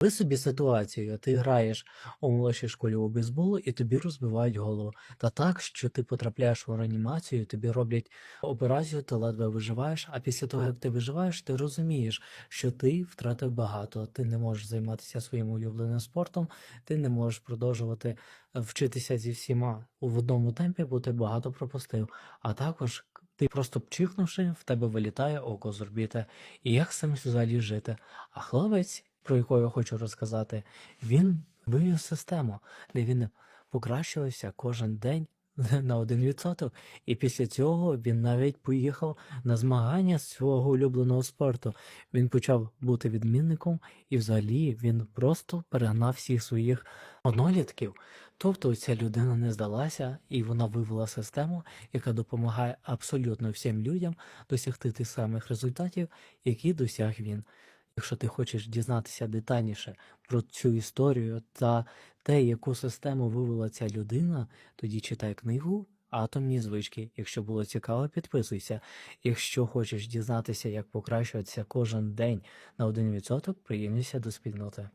Ви собі ситуацію, ти граєш у молодшій школі у бейсбол і тобі розбивають голову. Та так, що ти потрапляєш у реанімацію, тобі роблять операцію, ти ледве виживаєш, а після того, як ти виживаєш, ти розумієш, що ти втратив багато, ти не можеш займатися своїм улюбленим спортом, ти не можеш продовжувати вчитися зі всіма в одному темпі, бо ти багато пропустив. А також ти просто чихнувши, в тебе вилітає око з орбіти. І як з цим взагалі жити? А хлопець, про якого я хочу розказати, він вивів систему, де він покращувався кожен день на 1%. І після цього він навіть поїхав на змагання з свого улюбленого спорту. Він почав бути відмінником, і взагалі він просто перегнав всіх своїх однолітків. Тобто ця людина не здалася, і вона вивела систему, яка допомагає абсолютно всім людям досягти тих самих результатів, які досяг він. Якщо ти хочеш дізнатися детальніше про цю історію та те, яку систему вивела ця людина, тоді читай книгу Атомні звички. Якщо було цікаво, підписуйся. Якщо хочеш дізнатися, як покращуватися кожен день на 1%, приєднуйся до спільноти.